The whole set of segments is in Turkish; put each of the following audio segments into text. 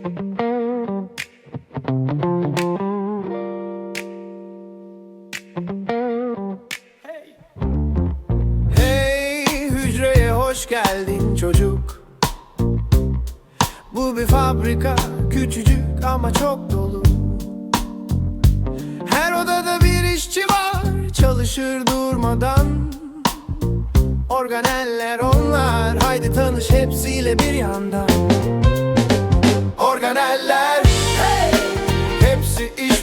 Hey hücreye hoş geldin çocuk. Bu bir fabrika küçücük ama çok dolu. Her odada bir işçi var çalışır durmadan. Organeller onlar haydi tanış hepsiyle bir yandan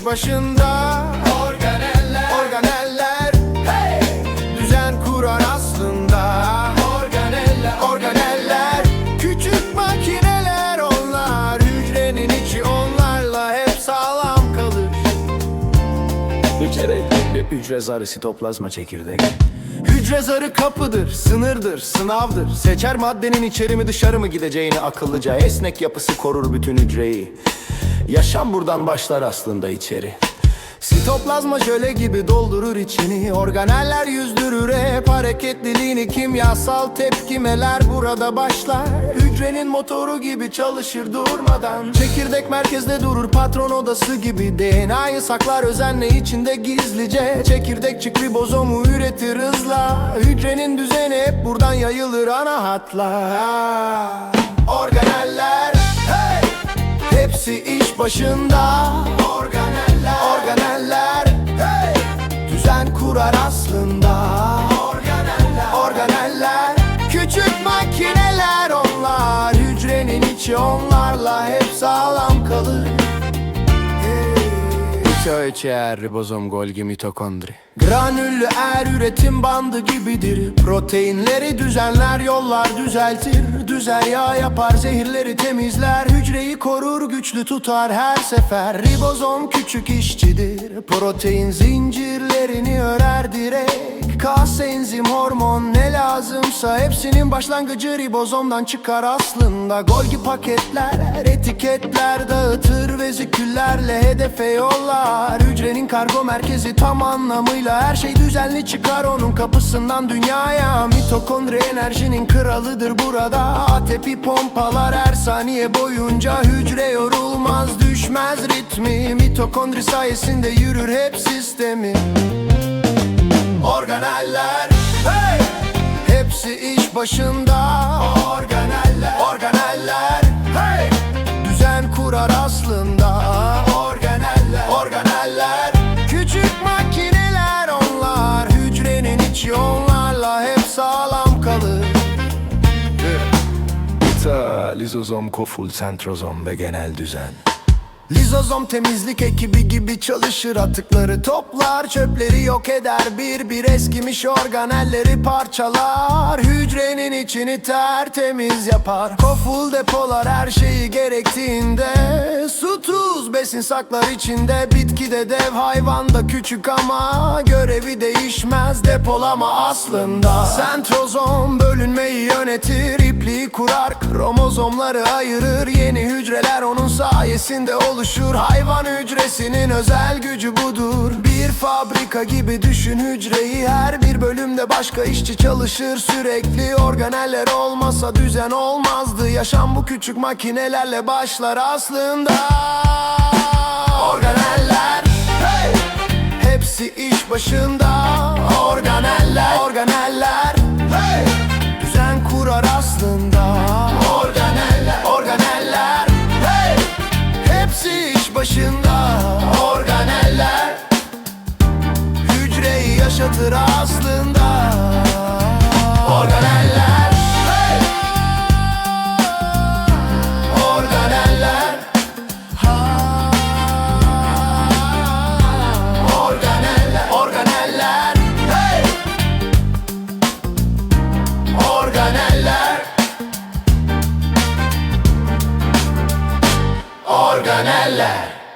başında. Organeller. Organeller. Hey! Düzen kurar aslında. Organeller. Organeller. Küçük makineler onlar. Hücrenin içi onlarla hep sağlam kalır. Hücre, hücre zarı sitoplazma çekirdek. Hücre zarı kapıdır, sınırdır, sınavdır. Seçer maddenin içeri mi dışarı mı gideceğini akıllıca. Esnek yapısı korur bütün hücreyi Yaşam buradan başlar aslında içeri. Sitoplazma jöle gibi doldurur içini. Organeller yüzdürür hep hareketliliğini. Kimyasal tepkimeler burada başlar. Hücrenin motoru gibi çalışır durmadan. Çekirdek merkezde durur patron odası gibi. DNA'yı saklar özenle içinde gizlice. Çekirdekçik ribozomu üretir hızla. Hücrenin düzeni hep buradan yayılır ana hatlar. Organeller hey! Hepsi iş başında. Organeller. Organeller. Hey! Düzen kurar aslında. Organeller. Organeller. Küçük makineler onlar. Hücrenin içi onlarla hep Söğüçer ribozom golgi mitokondri Granüllü er üretim bandı gibidir. Proteinleri düzenler yollar düzeltir. Düzen yağ yapar zehirleri temizler. Hücreyi korur güçlü tutar her sefer. Ribozom küçük işçidir. Protein zincirlerini örer direkt Kas enzim hormon ne lazımsa Hepsinin başlangıcı ribozomdan çıkar aslında. Golgi paketler etiketler dağıtır Veziküllerle hedefe yollar. Hücrenin kargo merkezi tam anlamıyla Her şey düzenli çıkar onun kapısından dünyaya. Mitokondri enerjinin kralıdır burada. ATP pompalar her saniye boyunca Hücre yorulmaz düşmez ritmi. Mitokondri sayesinde yürür hep sistemi Organeller. Hey! Hepsi iş başında. Organeller. Organeller. Hey! Düzen kurar aslında. Organeller. Organeller. Küçük makineler onlar. Hücrenin içi onlarla hep sağlam kalır. Beta, lizozom, koful, sentrozom ve genel düzen. Lizozom temizlik ekibi gibi çalışır. Atıkları toplar çöpleri yok eder. Bir bir eskimiş organelleri parçalar. Hücrenin içini tertemiz yapar. Koful depolar her şeyi gerektiğinde. Su tuz besin saklar içinde. Bitki de dev hayvan da küçük ama Görevi değişmez. Depolama aslında. Sentrozom bölünmeyi yönetir kurar Kromozomları ayırır. Yeni hücreler onun sayesinde oluşur. Hayvan hücresinin özel gücü budur. Bir fabrika gibi düşün hücreyi. Her bir bölümde başka işçi çalışır. Sürekli Organeller olmasa düzen olmazdı. Yaşam bu küçük makinelerle başlar aslında. Organeller hey! Hepsi iş başında. Organeller başında Organeller. Hücreyi yaşatır aslında Organeller